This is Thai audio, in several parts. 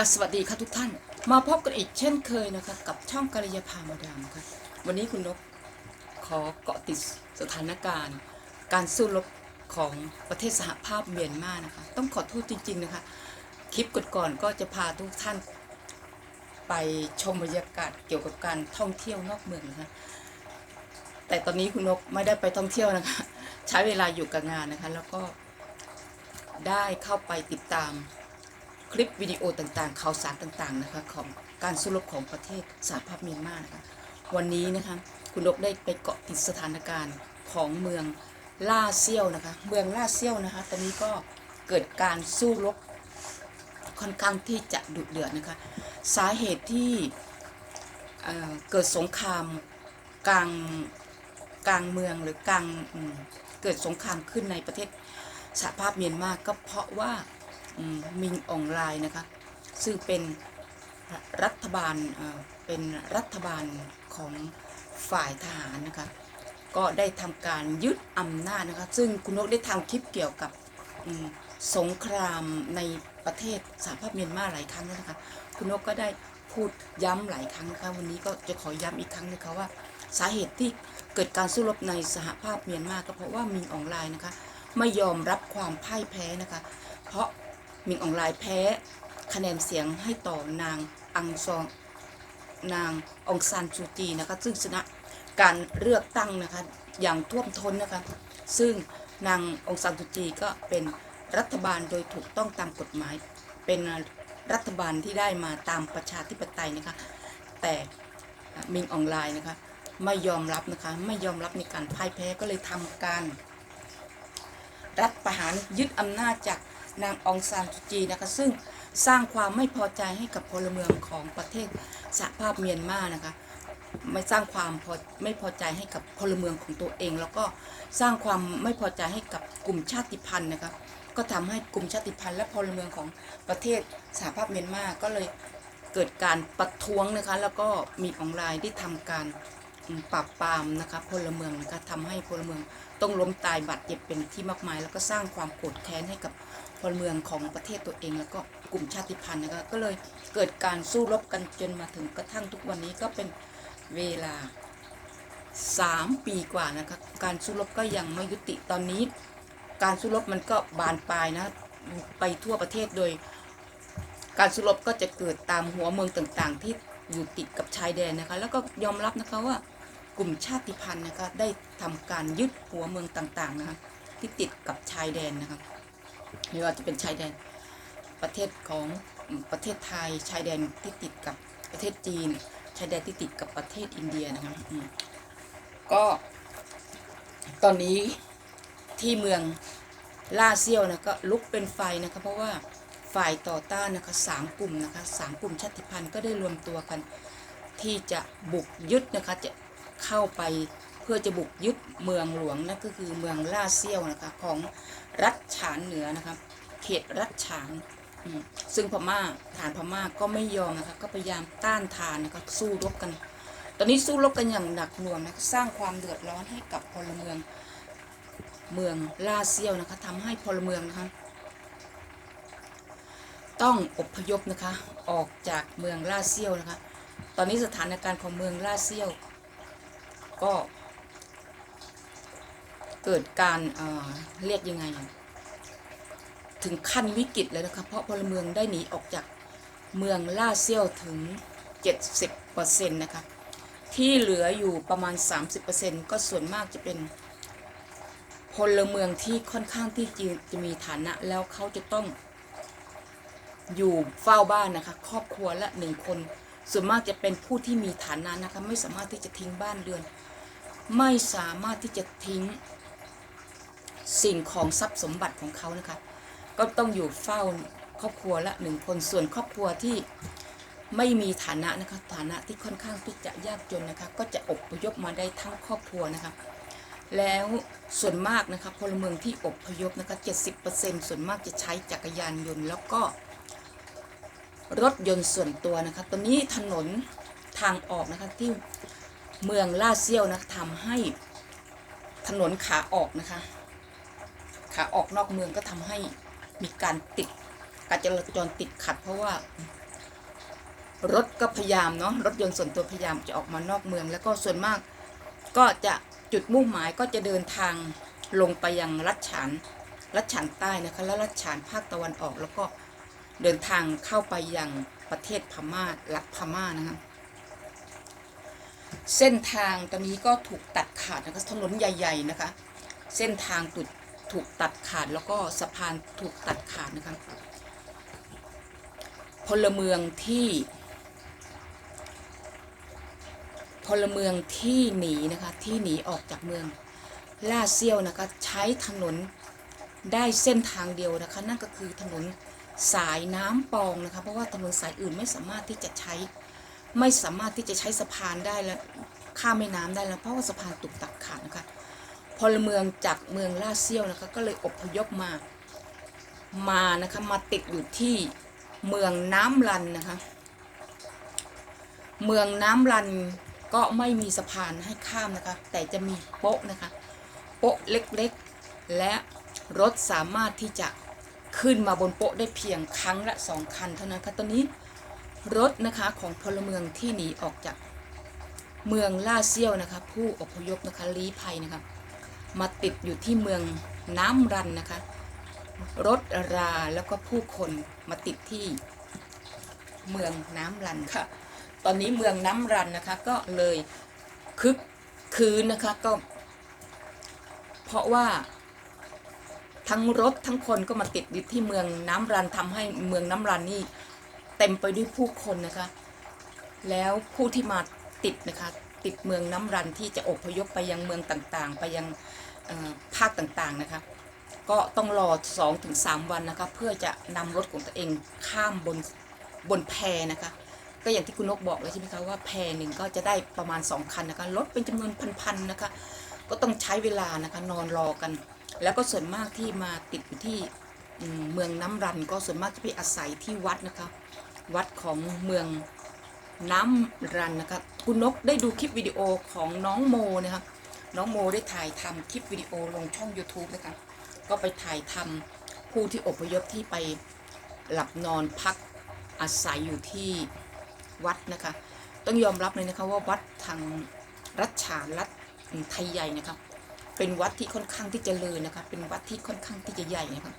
ค่ะสวัสดีค่ะทุกท่าน มาพบกันอีกเช่นเคยนะคะ กับช่องกัลยาพามาดามค่ะ วันนี้คุณนกขอเกาะติดสถานการณ์ การสู้รบของประเทศสหภาพเมียนมานะคะ ต้องขอโทษจริง ๆนะคะ คลิปก่อนๆก็จะพาทุกท่าน ไปชมบรรยากาศเกี่ยวกับการท่องเที่ยวนอกเมืองนะคะแต่ตอนนี้คุณนกไม่ได้ไปท่องเที่ยวนะคะ ใช้เวลาอยู่กับงานนะคะ แล้วก็ได้เข้าไปติดตาม ลิปวิดีโอต่างๆ ข่าวสารต่างๆนะคะของการสู้รบของประเทศสหภาพเมียนมานะคะวันนี้นะคะคุณนกได้ไปเกาะติดสถานการณ์ของเมืองล่าเซี่ยวนะคะ เมืองล่าเซี่ยวนะคะ ตอนนี้ก็เกิดการสู้รบค่อนข้างที่จะดุเดือดนะคะ สาเหตุที่เเกิดสงครามกลางกลางเมืองหรือกลางเกิดสงครามขึ้นในประเทศสหภาพเมียนมาก็เพราะว่า มิงอองไลน์นะคะ ซึ่งเป็นรัฐบาลเป็นรัฐบาลของฝ่ายทหารนะคะ ก็ได้ทำการยึดอำนาจนะคะ ซึ่งคุณนกได้ทำคลิปเกี่ยวกับสงครามในประเทศสหภาพเมียนมาหลายครั้งแล้วนะคะ คุณนกก็ได้พูดย้ำหลายครั้งนะคะวันนี้ก็จะขอย้ำอีกครั้งนะคะว่าสาเหตุที่เกิดการสู้รบในสหภาพเมียนมาก็เพราะว่ามิงอองไลน์นะคะไม่ยอมรับความพ่ายแพ้นะคะ เพราะ มิงออนไลน์แพ้คะแนนเสียงให้ต่อนางอังซองนางองซานซูจีนะคะซึ่งชนะการเลือกตั้งนะคะอย่างท่วมท้นนะคะซึ่งนางองซานซูจีก็เป็นรัฐบาลโดยถูกต้องตามกฎหมาย เป็นรัฐบาลที่ได้มาตามประชาธิปไตยนะคะแต่มิงออนไลน์นะคะไม่ยอมรับนะคะไม่ยอมรับในการพ่ายแพ้ก็เลยทำการ รัฐประหารยึดอำนาจจาก นางองซานซูจีนะคะซึ่งสร้างความไม่พอใจให้กับพลเมืองของประเทศสหภาพเมียนมานะคะไม่สร้างความพอไม่พอใจให้กับพลเมืองของตัวเอง แล้วก็สร้างความไม่พอใจให้กับกลุ่มชาติพันธุ์นะคะก็ทำให้กลุ่มชาติพันธุ์และพลเมืองของประเทศสหภาพเมียนมาก็เลยเกิดการประท้วงนะคะแล้วก็มีออนไลน์ได้ทำการ ปราบปรามนะคะพลเมืองนะคะทำให้พลเมืองต้องล้มตายบาดเจ็บเป็นที่มากมาย แล้วก็สร้างความโกรธแค้นให้กับพลเมืองของประเทศตัวเอง แล้วก็กลุ่มชาติพันธุ์นะคะก็เลยเกิดการสู้รบกันจนมาถึงกระทั่งทุกวันนี้ก็เป็นเวลา 3 ปีกว่านะคะการสู้รบก็ยังไม่ยุติตอนนี้ การสู้รบมันก็บานปลายนะไปทั่วประเทศโดย การสู้รบก็จะเกิดตามหัวเมืองต่างๆ ที่อยู่ติดกับชายแดนนะคะ แล้วก็ยอมรับนะคะว่า กลุ่มชาติพันธุ์นะคะได้ทำการยึดหัวเมืองต่างๆนะคะที่ติดกับชายแดนนะคะไม่ว่าจะเป็นชายแดนประเทศของประเทศไทยชายแดนที่ติดกับประเทศจีน ชายแดนที่ติดกับประเทศอินเดียนะคะก็ตอนนี้ที่เมืองล่าเซียวนะก็ลุกเป็นไฟนะคะเพราะว่าฝ่ายต่อต้านนะคะสามกลุ่มนะคะสามกลุ่มชาติพันธุ์ก็ได้รวมตัวกัน ที่จะบุกยึดนะคะจะ เข้าไปเพื่อจะบุกยึดเมืองหลวงนั่นก็คือเมืองล่าเซี่ยวนะคะของรัฐฉานเหนือนะคะเขตรัฐฉานซึ่งพม่าฐานพม่าก็ไม่ยอมนะคะก็พยายามต้านทานนะคะสู้รบกัน ตอนนี้สู้รบกันอย่างหนักหน่วงนะคะสร้างความเดือดร้อนให้กับพลเมืองเมืองลาเซียวนะคะทำให้พลเมืองนะคะต้องอพยพนะคะออกจากเมืองลาเซียวนะคะ ตอนนี้สถานการณ์ของเมืองลาเซียว ก็ เกิดการเอ่อเรียกยังไง ถึงขั้นวิกฤตเลยนะคะเพราะพลเมืองได้หนีออกจากเมืองล่าเซี่ยวถึง 70%นะคะที่เหลืออยู่ประมาณ 30%ก็ส่วนมากจะเป็นพลเมืองที่ค่อนข้างที่จะมีฐานะ แล้วเขาจะต้องอยู่เฝ้าบ้านนะคะ ครอบครัวละหนึ่งคน ส่วนมากจะเป็นผู้ที่มีฐานะนะคะไม่สามารถที่จะทิ้งบ้านเรือน ไม่สามารถที่จะทิ้งสิ่งของทรัพย์สมบัติของเขานะคะ ก็ต้องอยู่เฝ้าครอบครัวละหนึ่งคนส่วนครอบครัวที่ไม่มีฐานะนะคะฐานะที่ค่อนข้างที่จะยากจนนะคะก็จะอบพยพมาได้ทั้งครอบครัวนะคะแล้วส่วนมากนะคะพลเมืองที่อบพยพนะคะ70%ส่วนมากจะใช้จักรยานยนต์ แล้วก็ รถยนต์ส่วนตัวนะคะตอนนี้ถนนทางออกนะคะที่เมืองลาเซี่ยวนะทำให้ถนนขาออกนะคะ ขาออกนอกเมืองก็ทำให้มีการติดการจราจรติดขัด เพราะว่ารถก็พยายามเนาะรถยนต์ส่วนตัวพยายามจะออกมานอกเมือง แล้วก็ส่วนมากก็จะจุดมุ่งหมายก็จะเดินทางลงไปยังรัชฉานรัชฉานใต้นะคะและรัชฉานภาคตะวันออกแล้วก็ เดินทางเข้าไปยังประเทศพม่ารัฐพม่านะคะเส้นทางตอนนี้ก็ถูกตัดขาดนะคะถนนใหญ่ ๆนะคะ เส้นทางถูกถูกตัดขาดแล้วก็สะพานถูกตัดขาดนะคะพลเมืองที่พลเมืองที่หนีนะคะที่หนีออกจากเมืองล่าเซียวนะคะใช้ถนนได้เส้นทางเดียวนะคะ นั่นก็คือถนน สายน้ำปองนะคะ เพราะว่าถนนสายอื่นไม่สามารถที่จะใช้ ไม่สามารถที่จะใช้สะพานได้แล้วข้ามแม่น้ำได้แล้วเพราะว่าสะพานถูกตัดขาดนะคะพลเมืองจากเมืองลาเซียวนะคะก็เลยอพยพมามานะคะมาติดอยู่ที่เมืองน้ำรันนะคะเมืองน้ำรันก็ไม่มีสะพานให้ข้ามนะคะ แต่จะมีโป๊ะนะคะ โป๊ะเล็กๆ และรถสามารถที่จะ ขึ้นมาบนโป๊ะได้เพียงครั้งละสองคันเท่านั้นค่ะตอนนี้รถนะคะของพลเมืองที่หนีออกจากเมืองล่าเซียวนะคะผู้อพยพนะคะลี้ภัยนะคะมาติดอยู่ที่เมืองน้ำรันนะคะรถราแล้วก็ผู้คนมาติดที่เมืองน้ำรันค่ะ ตอนนี้เมืองน้ำรันนะคะก็เลยคึกคืนนะคะก็ เพราะว่า ทั้งรถทั้งคนก็มาติดอยู่ที่เมืองน้ำรันทำให้เมืองน้ำรันนี่เต็มไปด้วยผู้คนนะคะ แล้วผู้ที่มาติดนะคะ ติดเมืองน้ำรันที่จะอพยพไปยังเมืองต่างๆ ไปยังภาคต่างๆนะคะก็ต้องรอ2-3ถึงวันนะคะเพื่อจะนำรถของตัวเองข้ามบนบนแพนะคะก็อย่างที่คุณนกบอกเลยใช่ไหมคะว่าแพหนึ่งก็จะได้ประมาณ 2 คันนะคะรถเป็นจำนวนพันๆนะคะก็ต้องใช้เวลานะคะนอนรอกัน แล้วก็ส่วนมากที่มาติดอยู่ที่เมืองน้ำรันก็ส่วนมากจะไปอาศัยที่วัดนะคะ วัดของเมืองน้ำรันนะคะคุณนกได้ดูคลิปวิดีโอของน้องโมนะคะน้องโมได้ถ่ายทำคลิปวิดีโอลงช่อง YouTube นะคะก็ไปถ่ายทำผู้ที่อพยพที่ไปหลับนอนพักอาศัยอยู่ที่วัดนะคะ ต้องยอมรับเลยนะคะว่าวัดทางรัชฉานรัฐไทยใหญ่นะคะ เป็นวัดที่ค่อนข้างที่จะเจริญนะคะ เป็นวัดที่ค่อนข้างที่จะใหญ่นะคะ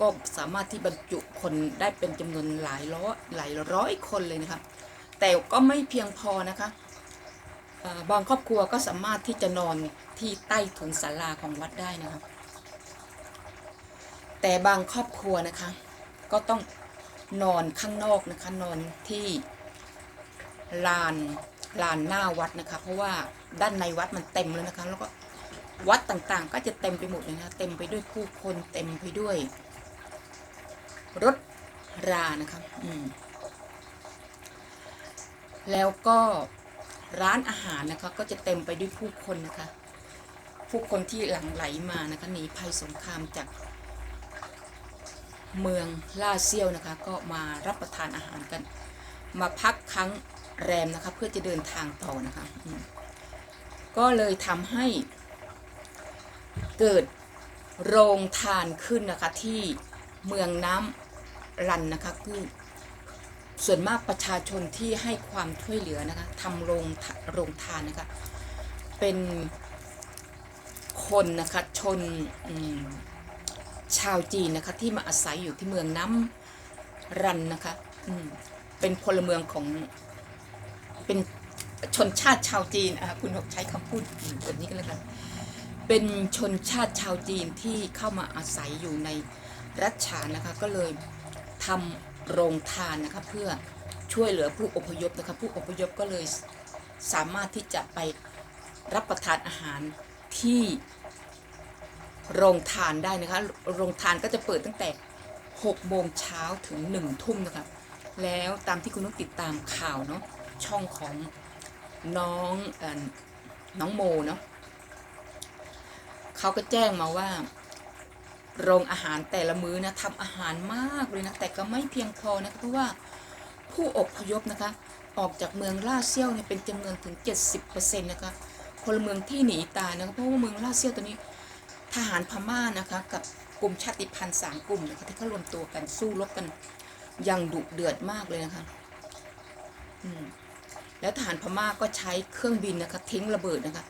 ก็สามารถที่บรรจุคนได้เป็นจำนวนหลายร้อยหลายร้อยคนเลยนะคะ แต่ก็ไม่เพียงพอนะคะบางครอบครัวก็สามารถที่จะนอนที่ใต้ถุนศาลาของวัดได้นะคะแต่บางครอบครัวนะคะ ก็ต้องนอนข้างนอกนะคะ นอนที่ลานลานหน้าวัดนะคะ เพราะว่าด้านในวัดมันเต็มแล้วนะคะ แล้วก็ วัดต่างๆ ก็จะเต็มไปหมดเลยนะคะเต็มไปด้วยผู้คนเต็มไปด้วย รถรานะคะอืมแล้วก็ร้านอาหารนะคะ ก็จะเต็มไปด้วยผู้คนนะคะ ผู้คนที่หลั่งไหลมานะคะหนีภัยสงครามจากเมืองล่าเซียวนะคะ ก็มารับประทานอาหารกัน มาพักครั้งแรมนะคะ เพื่อจะเดินทางต่อนะคะ ก็เลยทำให้ เกิดโรงทานขึ้นนะคะที่เมืองน้ำรันนะคะคือส่วนมากประชาชนที่ให้ความช่วยเหลือนะคะทำโรงทโรงทานนะคะเป็นคนนะคะชนชาวจีนนะคะที่มาอาศัยอยู่ที่เมืองน้ำรันนะคะเป็นพลเมืองของเป็นชนชาติชาวจีนอะคุณนกใช้คำพูดแบบนี้กันเลยกัน เป็นชนชาติชาวจีนที่เข้ามาอาศัยอยู่ในรัชฉานนะคะ ก็เลยทำโรงทานนะคะเพื่อช่วยเหลือผู้อพยพนะคะผู้อพยพก็เลยสามารถที่จะไปรับประทานอาหารที่โรงทานได้นะคะ โรงทานก็จะเปิดตั้งแต่6โมงเช้าถึง1ทุ่มนะคะ แล้วตามที่คุณนุกติดตามข่าวเนาะช่องของน้องอน้องโมเนาะ เขาก็แจ้งมาว่า โรงอาหารแต่ละมื้อนะทำอาหารมากเลยนะ แต่ก็ไม่เพียงพอนะคะเพราะว่าผู้อพยพนะคะ ออกจากเมืองล่าเซียวเนี่ยเป็นจำนวนถึง 70%นะคะพลเมืองที่หนีตายนะคะเพราะว่าเมืองล่าเซียวตัวนี้ทหารพม่านะคะกับกลุ่มชาติพันธุ์สามกลุ่มนะคะที่เขารวมตัวกันสู้รบกันอย่างดุเดือดมากเลยนะคะแล้วทหารพม่าก็ใช้เครื่องบินนะคะทิ้งระเบิดนะคะ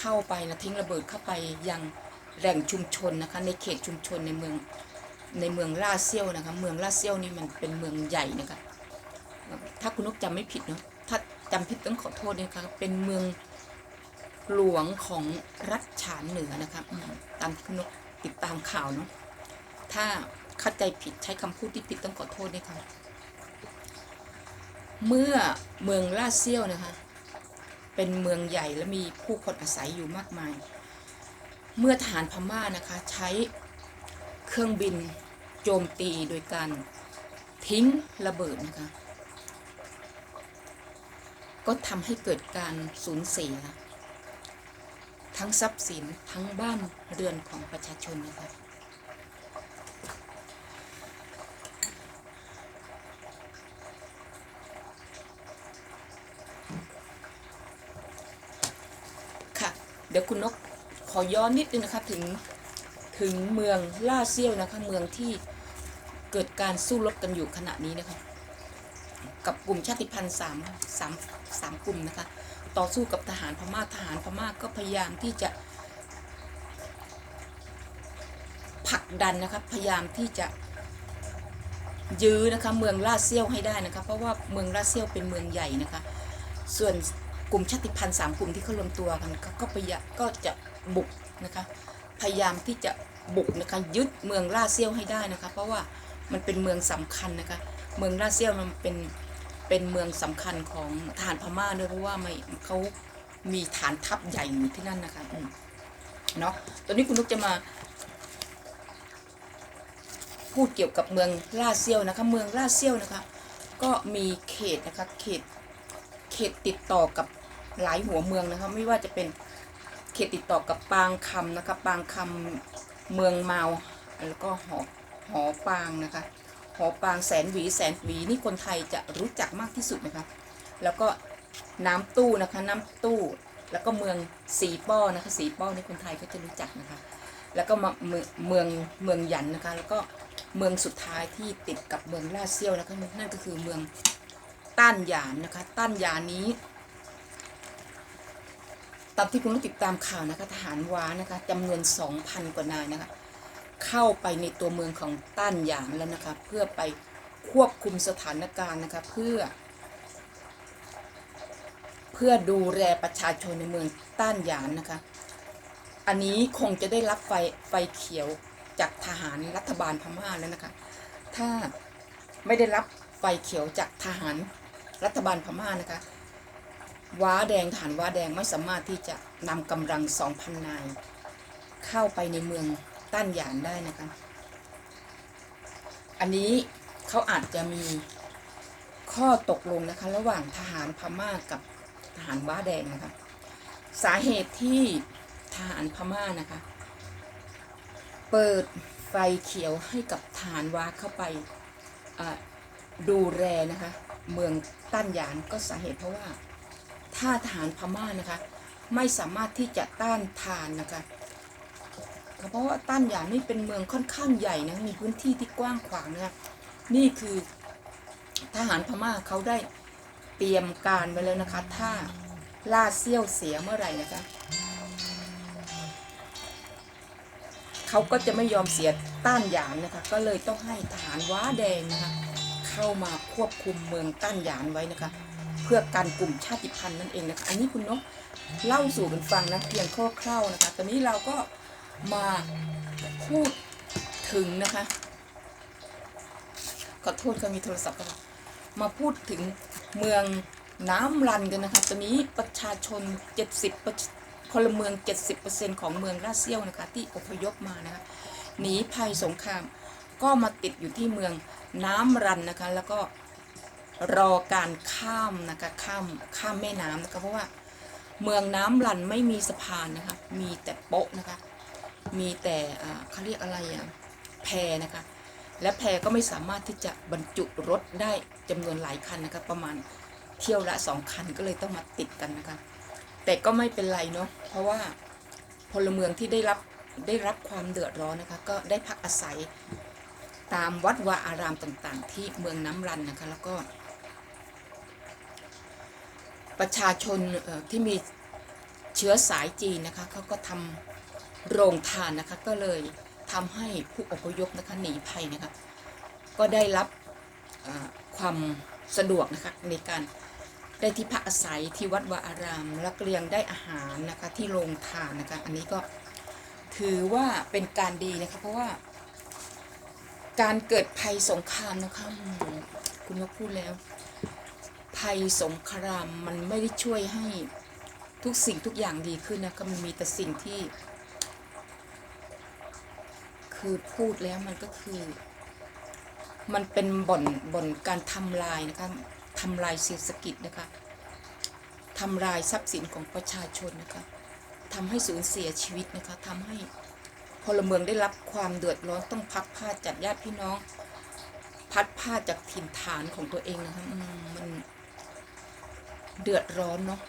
เข้าไปนะทิ้งระเบิดเข้าไปยังแหล่งชุมชนนะคะ ในเขตชุมชนในเมืองในเมืองลาเซียวนะคะ เมืองลาเซียวนี่มันเป็นเมืองใหญ่นะคะ ถ้าคุณนกจำไม่ผิดเนาะถ้าจำผิดต้องขอโทษนะคะ เป็นเมืองหลวงของรัฐฉานเหนือนะคะตามที่คุณนกติดตามข่าวเนาะถ้าเข้าใจผิดใช้คำพูดที่ผิดต้องขอโทษด้วยค่ะ เมื่อเมืองลาเซียวนะคะ เป็นเมืองใหญ่และมีผู้คนอาศัยอยู่มากมาย เมื่อทหารพม่านะคะใช้เครื่องบินโจมตีโดยการทิ้งระเบิดนะคะ ก็ทำให้เกิดการสูญเสีย ทั้งทรัพย์สินทั้งบ้านเรือนของประชาชนนะคะ ค่ะ เดี๋ยวคุณนกขอย้อนนิดนึงนะคะถึงถึงเมืองล่าเซียวนะคะเมืองที่เกิดการสู้รบกันอยู่ขณะนี้นะคะกับกลุ่มชาติพันธุ์สามสามสามกลุ่มนะคะต่อสู้กับทหารพม่าทหารพม่าก็พยายามที่จะผลักดันนะคะพยายามที่จะยื้อนะคะเมืองลาดเซียวให้ได้นะคะเพราะว่าเมืองลาดเซียวเป็นเมืองใหญ่นะคะส่วน กลุ่มชาติพันธุ์สามกลุ่มที่เขารวมตัวกันก็ก็พยายามก็จะบุกนะคะพยายามที่จะบุกนะคะยึดเมืองลาเซียวให้ได้นะคะ เพราะว่ามันเป็นเมืองสำคัญนะคะ เมืองลาเซียวมันเป็นเป็นเมืองสำคัญของทหารพม่าด้วยเพราะว่าไม่เขามีฐานทัพใหญ่อยู่ที่นั่นนะคะอืมเนาะตอนนี้คุณนุกจะมาพูดเกี่ยวกับเมืองลาเซียวนะคะ เมืองลาเซียวนะคะ ก็มีเขตนะคะเขตเขตติดต่อกับ หลายหัวเมืองนะคะไม่ว่าจะเป็นเขตติดต่อกับปางคำนะคะปางคำเมืองเมาแล้วก็หอหอปางนะคะหอปางแสนหวีแสนหวีนี่คนไทยจะรู้จักมากที่สุดนะคะแล้วก็น้ำตู้นะคะน้ำตู้แล้วก็เมืองสีป้อนะคะสีป้อนี่คนไทยก็จะรู้จักนะคะแล้วก็มาเมืองเมืองเมืองหยันนะคะแล้วก็เมืองสุดท้ายที่ติดกับเมืองลาดเซียวนะคะนั่นก็คือเมืองต้านหยานนะคะต้านหยานนี้ามที่คุณต้องติดตามข่าวนะคะทหารว้านะคะจำนวน2,000กว่านายนะคะเข้าไปในตัวเมืองของต้านหยานแล้วนะคะเพื่อไปควบคุมสถานการณ์นะคะเพื่อ เพื่อดูแลประชาชนในเมืองต้านหยานนะคะ อันนี้คงจะได้รับไฟไฟเขียวจากทหารรัฐบาลพม่าแล้วนะคะ ถ้าไม่ได้รับไฟเขียวจากทหารรัฐบาลพม่านะคะ ว้าแดงฐานว้าแดงไม่สามารถที่จะนำกำลัง2,000นนายเข้าไปในเมืองต้านหยานได้นะคะ อันนี้เขาอาจจะมีข้อตกลงนะคะ ระหว่างทหารพม่ากับทหารว้าแดงนะคะ สาเหตุที่ทหารพม่านะคะ เปิดไฟเขียวให้กับทหารว้าเข้าไปดูแลนะคะ เมืองต้านหยานก็สาเหตุเพราะว่า ถ้าทหารพม่านะคะ ไม่สามารถที่จะต้านทานนะคะเพราะว่าต้านหยานนี่เป็นเมืองค่อนข้างใหญ่นะมีพื้นที่ที่กว้างขวางนะคะนี่คือทหารพม่าเขาได้เตรียมการไว้แล้วนะคะ ถ้าล่าเซี่ยวเสียเมื่อไหร่นะคะเขาก็จะไม่ยอมเสียต้านหยานนะคะ ก็เลยต้องให้ทหารว้าแดงนะคะเข้ามาควบคุมเมืองต้านหยานไว้นะคะ พื่อการกลุ่มชาติพันธุ์นั่นเองนะคะอันนี้คุณนกเล่าสู่กันฟังนะเพียงคร่าวๆนะคะตอนนี้เราก็มาพูดถึงนะคะขอโทษค่ะมีโทรศัพท์เข้ามาพูดถึงเมืองน้ำรันกันนะคะตอนนี้ประชาชน 70พลเมือง 70%ของเมืองลาเซียวนะคะที่อพยพมานะคะหนีภัยสงครามก็มาติดอยู่ที่เมืองน้ำรันนะคะแล้วก็ รอการข้ามนะคะข้ามข้ามแม่น้ำนะคะเพราะว่าเมืองน้ำรันไม่มีสะพานนะคะมีแต่โป๊ะนะคะมีแต่เขาเรียกอะไรอะแพนะคะและแพก็ไม่สามารถที่จะบรรจุรถได้จำนวนหลายคันนะคะประมาณเที่ยวละสองคันก็เลยต้องมาติดกันนะคะแต่ก็ไม่เป็นไรเนาะเพราะว่าพลเมืองที่ได้รับได้รับความเดือดร้อนนะคะก็ได้พักอาศัยตามวัดวาอารามต่างๆ ที่เมืองน้ำรันนะคะแล้วก็ ประชาชนที่มีเชื้อสายจีนนะคะเขาก็ทำโรงทานนะคะก็เลยทำให้ผู้อพยพนะคะหนีภัยนะคะก็ได้รับความสะดวกนะคะในการได้ที่พักอาศัยที่วัดวาอารามและเก็ยังได้อาหารนะคะที่โรงทานนะคะอันนี้ก็ถือว่าเป็นการดีนะคะเพราะว่า การเกิดภัยสงครามนะคะคุณนกพูดแล้ว ภัยสงครามมันไม่ได้ช่วยให้ทุกสิ่งทุกอย่างดีขึ้นนะคะมันมีแต่สิ่งที่ คือพูดแล้วมันก็คือ มันเป็นบ่อนบ่อนการทำลายนะคะทำลายเศรษฐกิจนะคะทำลายทรัพย์สินของประชาชนนะคะทำให้สูญเสียชีวิตนะคะทำให้พลเมืองได้รับความเดือดร้อนต้องพักผ้าจากญาติพี่น้อง พัดผ้าจากถิ่นฐานของตัวเองนะคะมัน เดือดร้อนเนาะ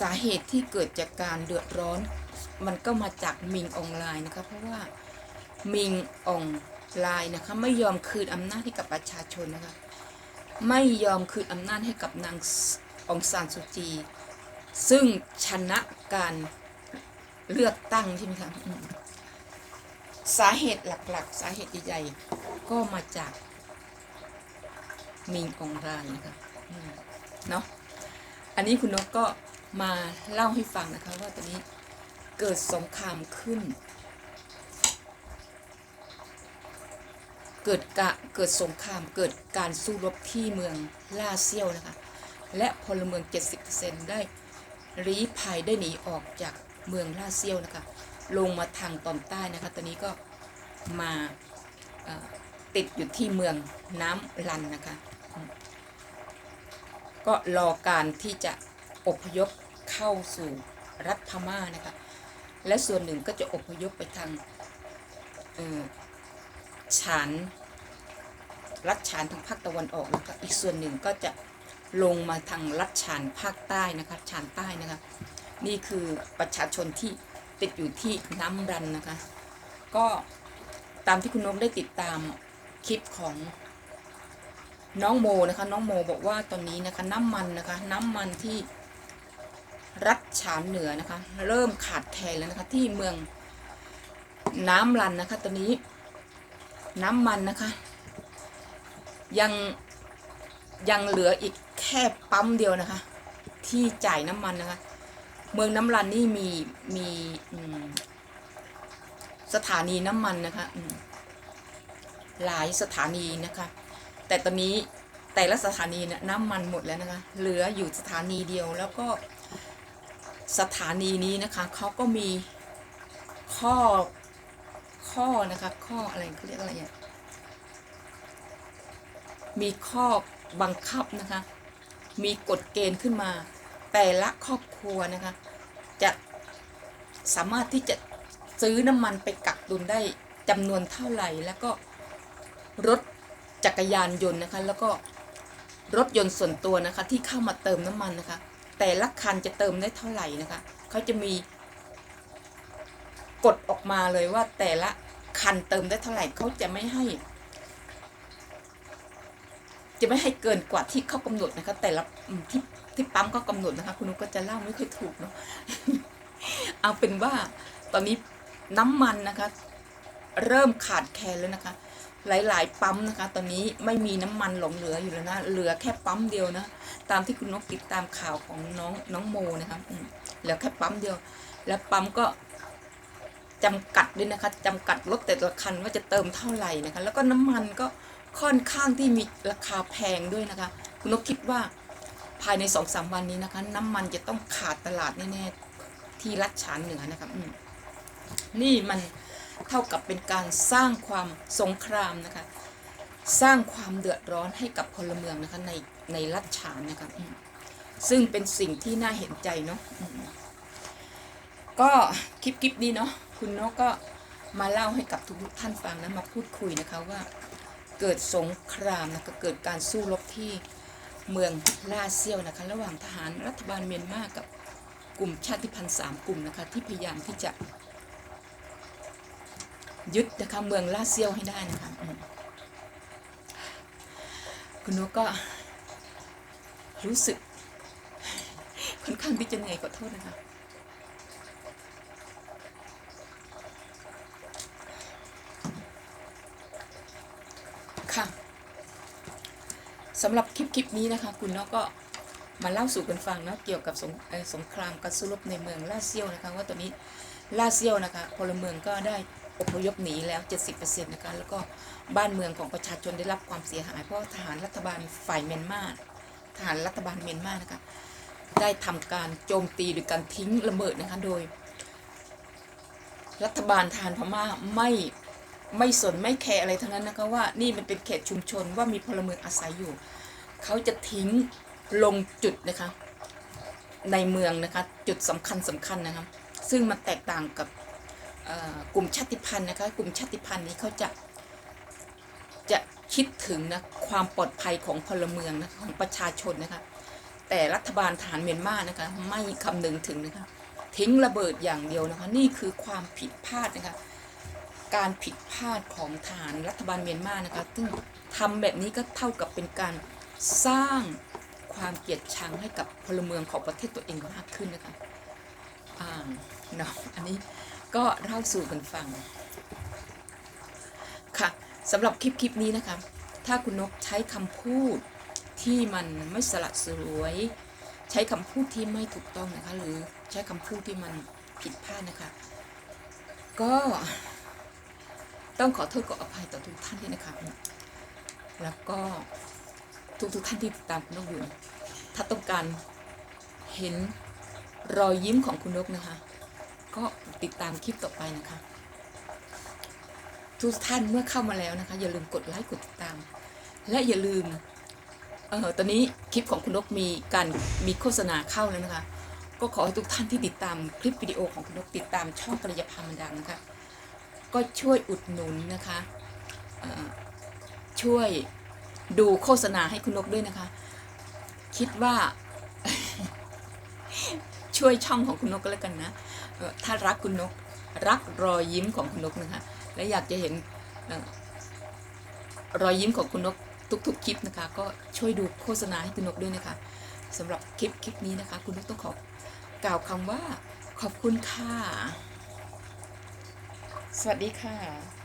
สาเหตุที่เกิดจากการเดือดร้อน มันก็มาจากมิงออนไลน์นะคะ เพราะว่ามิงอองไลน์นะคะ ไม่ยอมคืนอำนาจให้กับประชาชนนะคะ ไม่ยอมคืนอำนาจให้กับนางองซานสุจี ซึ่งชนะการเลือกตั้งใช่ไหมคะสาเหตุหลักๆ สาเหตุใหญ่ๆก็มาจาก มิงอองไลน์นะคะเนาะอันนี้คุณนกก็มาเล่าให้ฟังนะคะว่าตอนนี้เกิดสงครามขึ้น เกิดกะเกิดสงครามเกิดการสู้รบที่เมืองล่าเซียวนะคะ และพลเมือง 70%ได้รีภัยได้หนีออกจากเมืองล่าเซียวนะคะ ลงมาทางตอนใต้นะคะ ตอนนี้ก็มาติดอยู่ที่เมืองน้ำลันนะคะ ก็รอการที่จะอพยพเข้าสู่รัฐพม่านะคะ และส่วนหนึ่งก็จะอพยพไปทางฉานรัฐฉานทางภาคตะวันออกแล้วก็อีกส่วนหนึ่งก็จะลงมาทางรัฐฉานภาคใต้นะคะฉานใต้นะคะ นี่คือประชาชนที่ติดอยู่ที่น้ำรันนะคะ ก็ตามที่คุณนกได้ติดตามคลิปของ น้องโมนะคะ น้องโมบอกว่าตอนนี้นะคะ น้ำมันนะคะ น้ำมันที่รัฐฉานเหนือนะคะ เริ่มขาดแคลนแล้วนะคะ ที่เมืองน้ำรันนะคะ ตอนนี้น้ำมันนะคะ ยังยังเหลืออีกแค่ปั๊มเดียวนะคะ ที่จ่ายน้ำมันนะคะ เมืองน้ำรันนี่มีมีสถานีน้ำมันนะคะหลายสถานีนะคะ แต่ตอนนี้แต่ละสถานีเนี่ยน้ำมันหมดแล้วนะคะ เหลืออยู่สถานีเดียวแล้วก็สถานีนี้นะคะเขาก็มีข้อข้อนะคะข้ออะไรเขาเรียกอะไรอะมีข้อบังคับนะคะ มีกฎเกณฑ์ขึ้นมา แต่ละครอบครัวนะคะ จะสามารถที่จะซื้อน้ำมันไปกักตุนได้จำนวนเท่าไหร่ แล้วก็รถ จักรยานยนต์นะคะ แล้วก็รถยนต์ส่วนตัวนะคะ ที่เข้ามาเติมน้ำมันนะคะ แต่ละคันจะเติมได้เท่าไหร่นะคะเขาจะมีกดออกมาเลยว่าแต่ละคันเติมได้เท่าไหร่เขาจะไม่ให้ จะไม่ให้เกินกว่าที่เขากำหนดนะคะ แต่ละที่ที่ปั๊มก็กำหนดนะคะ คุณนุกก็จะเล่าไม่ค่อยถูกเนาะเอาเป็นว่าตอนนี้น้ำมันนะคะ เริ่มขาดแคลนแล้วนะคะ หลาย ๆ ปั๊มนะคะ ตอนนี้ไม่มีน้ำมันหลงเหลืออยู่แล้วนะ เหลือแค่ปั๊มเดียวนะ ตามที่คุณนกติดตามข่าวของน้องน้องโมนะคะเหลือแค่ปั๊มเดียว แล้วปั๊มก็จำกัดด้วยนะคะจำกัดรถแต่ละคันว่าจะเติมเท่าไหร่นะคะ แล้วก็น้ำมันก็ค่อนข้างที่มีราคาแพงด้วยนะคะ คุณนกคิดว่าภายในสองสามวันนี้นะคะ น้ำมันจะต้องขาดตลาดแน่ๆที่รัฐฉานเหนือนะคะอืนี่มัน เท่ากับเป็นการสร้างความสงครามนะคะ สร้างความเดือดร้อนให้กับพลเมืองนะคะในในรัฐฉานนะคะซึ่งเป็นสิ่งที่น่าเห็นใจเนาะก็คลิปคลิปนี้เนาะคุณนกก็มาเล่าให้กับทุกท่านฟังและมาพูดคุยนะคะว่าเกิดสงครามนะคะเกิดการสู้รบที่เมืองลาเซียวนะคะ ระหว่างทหารรัฐบาลเมียนมากับกลุ่มชาติพันธุ์สามกลุ่มนะคะ ที่พยายามที่จะ ยึดนะคะเมืองลาเซียวให้ได้นะคะคุณนกก็รู้สึกค่อนข้างที่จะเหนื่อยขอโทษนะคะค่ะสำหรับคลิปคลิปนี้นะคะ คุณนาะก็มาเล่าสู่กันฟังนะเกี่ยวกับสงสงครามการสู้รบในเมืองลาเซียวนะคะ ว่าตอนนี้ลาเซียวนะคะพลเมืองก็ได้ อพยพหนีแล้ว 70%นะคะแล้วก็บ้านเมืองของประชาชนได้รับความเสียหาย เพราะทหารรัฐบาลฝ่ายเมียนมาทหารรัฐบาลเมียนมานะคะได้ทำการโจมตีหรือการทิ้งระเบิดนะคะโดย รัฐบาลทหารพม่าไม่ไม่สนไม่แคร์อะไรทั้งนั้นนะคะว่านี่มันเป็นเขตชุมชนว่ามีพลเมืองอาศัยอยู่ เขาจะทิ้งลงจุดนะคะในเมืองนะคะจุดสำคัญสำคัญนะคะซึ่งมันแตกต่างกับ กลุ่มชาติพันธุ์นะคะ กลุ่มชาติพันธุ์นี้เขาจะจะคิดถึงนะความปลอดภัยของพลเมืองนะของประชาชนนะคะ แต่รัฐบาลทหารเมียนมานะคะ ไม่คำนึงถึงนะคะ ทิ้งระเบิดอย่างเดียวนะคะ นี่คือความผิดพลาดนะคะ การผิดพลาดของทหารรัฐบาลเมียนมานะคะ ซึ่งทำแบบนี้ก็เท่ากับเป็นการสร้างความเกลียดชังให้กับพลเมืองของประเทศตัวเองมากขึ้นนะคะอ่าเนาะอันนี้ ก็เล่าสู่กันฟัง ค่ะสำหรับคลิปคลิปนี้นะคะ ถ้าคุณนกใช้คำพูดที่มันไม่สละสวย ใช้คำพูดที่ไม่ถูกต้องนะคะ หรือใช้คำพูดที่มันผิดพลาดนะคะ ก็ต้องขอโทษขออภัยต่อทุกท่านด้วยนะคะ แล้วก็ทุกทุกท่านที่ติดตามคุณนกอยู่ ถ้าต้องการเห็นรอยยิ้มของคุณนกนะคะ ก็ติดตามคลิปต่อไปนะคะ ทุกท่านเมื่อเข้ามาแล้วนะคะ อย่าลืมกดไลค์กดติดตาม และอย่าลืมเออตอนนี้คลิปของคุณนกมีการมีโฆษณาเข้าแล้วนะคะ ก็ขอให้ทุกท่านที่ติดตามคลิปวิดีโอของคุณนกติดตามช่องกัลยาพามันดังนะคะ ก็ช่วยอุดหนุนนะคะช่วยดูโฆษณาให้คุณนกด้วยนะคะ คิดว่า ช่วยช่องของคุณนกก็แล้วกันนะ ถ้ารักคุณนก รักรอยยิ้มของคุณนกนะคะและอยากจะเห็นรอยยิ้มของคุณนกทุกๆคลิปนะคะ ก็ช่วยดูโฆษณาให้คุณนกด้วยนะคะสำหรับคลิปคลิปนี้นะคะ คุณนกต้องขอกล่าวคำว่าขอบคุณค่ะ สวัสดีค่ะ